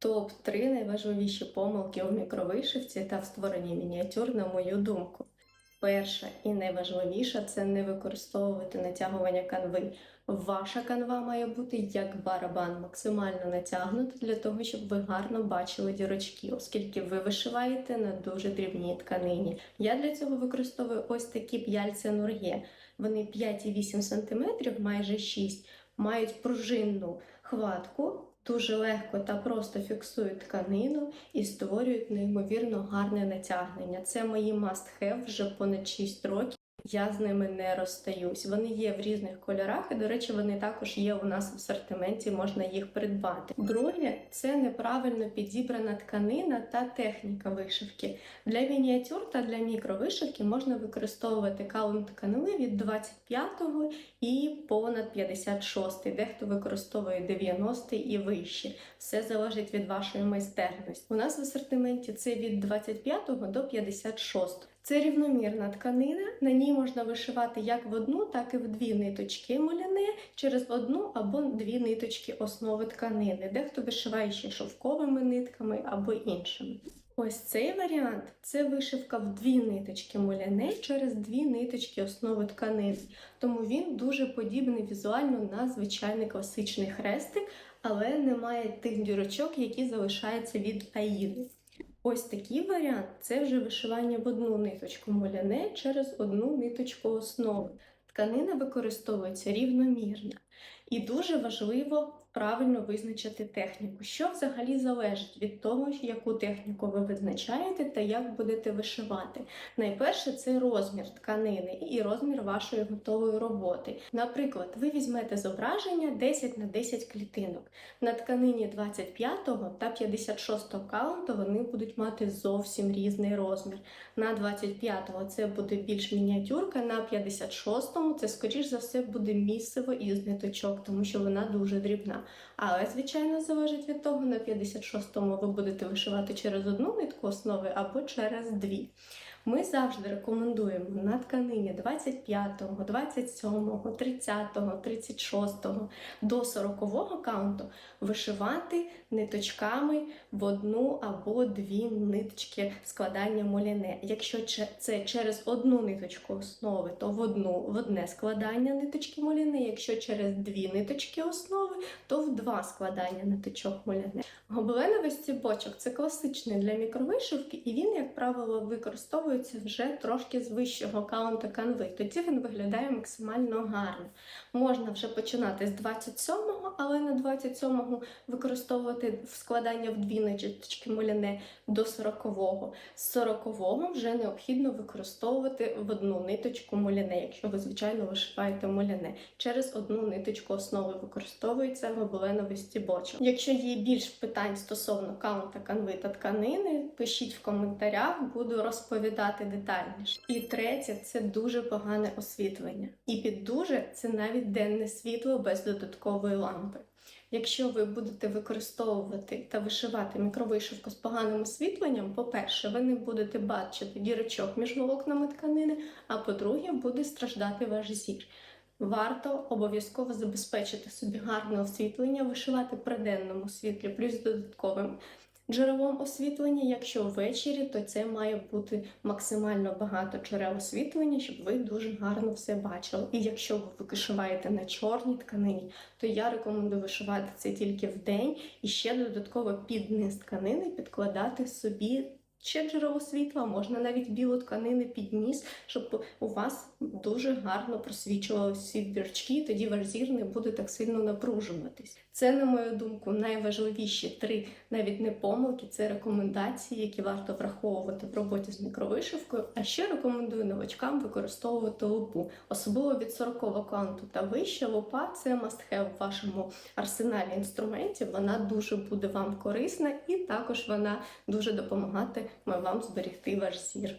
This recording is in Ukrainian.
Топ-3 найважливіші помилки у мікровишивці та в створенні мініатюр, на мою думку. Перша і найважливіша це не використовувати натягування канви. Ваша канва має бути як барабан, максимально натягнута для того, щоб ви гарно бачили дірочки, оскільки ви вишиваєте на дуже дрібній тканині. Я для цього використовую ось такі п'яльця нур'є. Вони 5,8 см, майже 6 мають пружинну хватку, дуже легко та просто фіксують тканину і створюють неймовірно гарне натягнення. Це мої must-have вже понад 6 років. Я з ними не розстаюсь. Вони є в різних кольорах, і, до речі, вони також є у нас в асортименті, можна їх придбати. Друге, це неправильно підібрана тканина та техніка вишивки. Для мініатюр та для мікровишивки можна використовувати каунт тканини від 25 і понад 56. Дехто використовує 90 і вище. Все залежить від вашої майстерності. У нас в асортименті це від 25 до 56. Це рівномірна тканина. На ній можна вишивати як в одну, так і в дві ниточки моляне через одну або дві ниточки основи тканини. Дехто вишиває ще шовковими нитками або іншими. Ось цей варіант це вишивка в дві ниточки моляне через дві ниточки основи тканини. Тому він дуже подібний візуально на звичайний класичний хрестик, але не має тих дірочок, які залишаються від аїди. Ось такий варіант це вже вишивання в одну ниточку моляне через одну ниточку основи. Тканина використовується рівномірно. І дуже важливо правильно визначити техніку, що взагалі залежить від того, яку техніку ви визначаєте та як будете вишивати. Найперше це розмір тканини і розмір вашої готової роботи. Наприклад, ви візьмете зображення 10 на 10 клітинок. На тканині 25 та 56 каунту вони будуть мати зовсім різний розмір. На 25-го це буде більш мініатюрка, на 56-му це, скоріш за все, буде місиво із ниточок, тому що вона дуже дрібна. Але, звичайно, залежить від того, на 56-му ви будете вишивати через одну нитку основи або через дві. Ми завжди рекомендуємо на тканині 25, 27, 30, 36 до 40 каунту вишивати ниточками в одну або дві ниточки складання моліне. Якщо це через одну ниточку основи, то в одну в одне складання ниточки моліне. Якщо через дві ниточки основи, то в два складання ниточок моліне. Гобеленовий стібочок це класичний для мікровишивки, і він, як правило, використовується вже трошки з вищого каунта канви. Тоді він виглядає максимально гарно. Можна вже починати з 27-го, але на 27-го використовувати складання в дві ниточки моляне до 40-го. З 40-го вже необхідно використовувати в одну ниточку моляне, якщо ви, звичайно, вишиваєте моляне. Через одну ниточку основи використовується гобеленовий стібочок. Якщо є більш питань стосовно каунта канви та тканини, пишіть в коментарях, буду розповідати детальніше. І третє це дуже погане освітлення. І під дуже це навіть денне світло без додаткової лампи. Якщо ви будете використовувати та вишивати мікровишивку з поганим освітленням, по-перше, ви не будете бачити дірочок між волокнами тканини, а по-друге, буде страждати ваш зір. Варто обов'язково забезпечити собі гарне освітлення, вишивати при денному світлі, плюс додатковим джерелом освітлення. Якщо ввечері, то це має бути максимально багато джерел освітлення, щоб ви дуже гарно все бачили. І якщо ви вишиваєте на чорній тканині, то я рекомендую вишивати це тільки в день і ще додатково під низ тканини підкладати собі. Ще джерело світла, можна навіть білу тканини під ніс, щоб у вас дуже гарно просвічувалися всі дірчки, тоді ваш зір не буде так сильно напружуватись. Це, на мою думку, найважливіші три навіть не помилки, це рекомендації, які варто враховувати в роботі з мікровишивкою. А ще рекомендую новачкам використовувати лупу, особливо від 40 канту та вище лупа це must-have в вашому арсеналі інструментів. Вона дуже буде вам корисна і також вона дуже допомагатиме вам зберегти ваш зір.